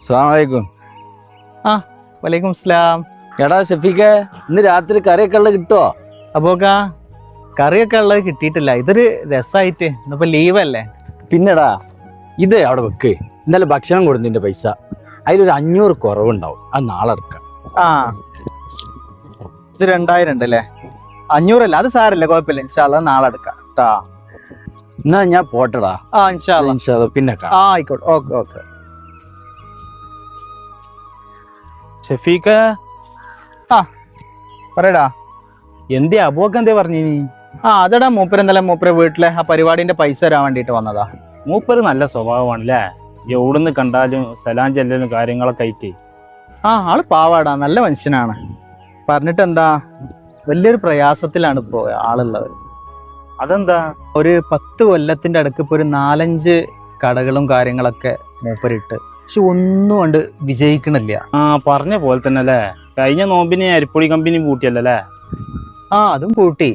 അസ്സാമലൈക്കും ആ വലൈക്കും സ്ലാം. എടാ ഷഫീഖെ ഇന്ന് രാത്രി കറിയൊക്കെ ഉള്ളത് കിട്ടുമോ അപ്പോക്ക കറിയൊക്കെ ഉള്ളത് കിട്ടിയിട്ടില്ല. ഇതൊരു രസമായിട്ട് ഇന്നിപ്പോ ലീവല്ലേ? പിന്നെടാ ഇത് അവിടെ വെക്ക്. ഇന്നലെ ഭക്ഷണം കൊടുത്തിന്റെ പൈസ. അതിലൊരു അഞ്ഞൂറ് കുറവുണ്ടാവും. അത് നാളെ എടുക്കാം. ആ. ഇത് രണ്ടായിരം ഉണ്ട് അല്ലേ അഞ്ഞൂറല്ല? അത് സാരല്ല കുഴപ്പമില്ല. ഇൻഷാല്ല നാളെ എടുക്കാം കേട്ടാ എന്നാ ഞാൻ പോട്ടടാ. ആ ഇൻഷാല്ല ഇൻഷാ അല്ലാ, പിന്നെ. ആ ആയിക്കോട്ടെ. Okay okay. ഷഫീഖ്? ആ പറയടാ. എന്തേ അബുവൊക്കെ എന്തേ പറഞ്ഞു നീ? ആ അതെടാ മൂപ്പര് ഇന്നലെ മൂപ്പര് വീട്ടിലെ ആ പരിപാടിന്റെ പൈസ തരാൻ വേണ്ടിയിട്ട് വന്നതാ. മൂപ്പര് നല്ല സ്വഭാവമാണ് അല്ലേ എവിടുന്ന് കണ്ടാലും സലാം ചെല്ലലും കാര്യങ്ങളൊക്കെ ആയിട്ട്. ആ ആൾ പാവാടാ നല്ല മനുഷ്യനാണ്. പറഞ്ഞിട്ട് എന്താ വലിയൊരു പ്രയാസത്തിലാണ് ഇപ്പോൾ ആളുള്ളത്. അതെന്താ? ഒരു പത്ത് കൊല്ലത്തിന്റെ അടുക്ക് ഇപ്പൊ ഒരു നാലഞ്ച് കടകളും കാര്യങ്ങളൊക്കെ മൂപ്പരിട്ട്. പക്ഷെ ഒന്നും കണ്ട് വിജയിക്കണില്ല. ആ പറഞ്ഞ പോലെ തന്നെ അല്ലേ കഴിഞ്ഞ നോമ്പിന് അരിപ്പൊടി കമ്പനി പൂട്ടിയല്ലേ അല്ലേ ആ അതും കൂട്ടി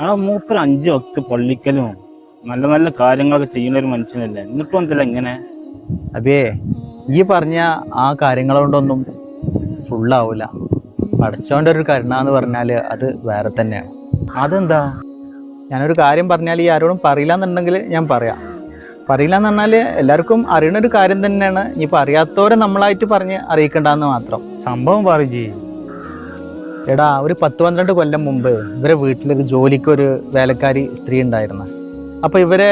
ആ മൂപ്പര് അഞ്ച് വക്ത് പള്ളിക്കലും നല്ല നല്ല കാര്യങ്ങളൊക്കെ ചെയ്യുന്ന ഒരു മനുഷ്യനല്ലേ? എന്നിട്ടും എന്തല്ല ഇങ്ങനെ? അബേ ഈ പറഞ്ഞ ആ കാര്യങ്ങൾ കൊണ്ടൊന്നും ഫുള്ളാവൂല. പഠിച്ചോണ്ട ഒരു കരുണ എന്ന് പറഞ്ഞാൽ അത് വേറെ തന്നെയാണ്. അതെന്താ? ഞാനൊരു കാര്യം പറഞ്ഞാൽ ഈ ആരോടും പറയില്ല എന്നുണ്ടെങ്കിൽ ഞാൻ പറയാം. പറയില്ല എന്ന് പറഞ്ഞാൽ എല്ലാവർക്കും അറിയണ ഒരു കാര്യം തന്നെയാണ്. ഇനിയിപ്പോൾ അറിയാത്തവരെ നമ്മളായിട്ട് പറഞ്ഞ് അറിയിക്കണ്ടെന്ന് മാത്രം. സംഭവം പറഞ്ഞു എടാ ഒരു പത്ത് പന്ത്രണ്ട് കൊല്ലം മുമ്പ് ഇവരെ വീട്ടിലൊരു ജോലിക്ക് ഒരു വേലക്കാരി സ്ത്രീ ഉണ്ടായിരുന്നു. അപ്പോൾ ഇവരെ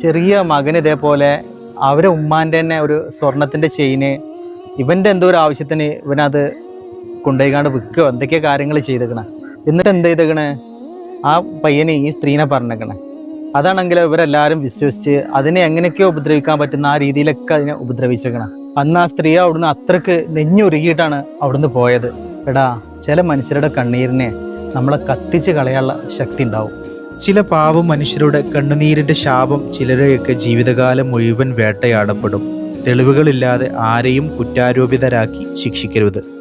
ചെറിയ മകൻ ഇതേപോലെ അവരെ ഉമ്മാന്റെ തന്നെ ഒരു സ്വർണത്തിന്റെ ചെയിന് ഇവന്റെ എന്തോ ഒരു ആവശ്യത്തിന് ഇവനത് കൊണ്ടുപോയിക്കാണ്ട് വിൽക്കുകയോ എന്തൊക്കെയോ കാര്യങ്ങൾ ചെയ്തേക്കണേ. എന്നിട്ട് എന്ത് ചെയ്തേക്കണേ? ആ പയ്യനെ ഈ സ്ത്രീനെ പറഞ്ഞേക്കണേ. അതാണെങ്കിൽ ഇവരെല്ലാവരും വിശ്വസിച്ച് അതിനെ എങ്ങനെയൊക്കെയോ ഉപദ്രവിക്കാൻ പറ്റുന്ന ആ രീതിയിലൊക്കെ അതിനെ ഉപദ്രവിച്ചേക്കണം. അന്ന് ആ സ്ത്രീ അവിടുന്ന് അത്രയ്ക്ക് നെഞ്ഞുരുകിയിട്ടാണ് അവിടുന്ന് പോയത്. എടാ ചില മനുഷ്യരുടെ കണ്ണീരിനെ നമ്മളെ കത്തിച്ച് കളയാനുള്ള ശക്തി ഉണ്ടാവും. ചില പാവം മനുഷ്യരുടെ കണ്ണുനീരിന്റെ ശാപം ചിലരെയൊക്കെ ജീവിതകാലം മുഴുവൻ വേട്ടയാടപ്പെടും. തെളിവുകളില്ലാതെ ആരെയും കുറ്റാരോപിതരാക്കി ശിക്ഷിക്കരുത്.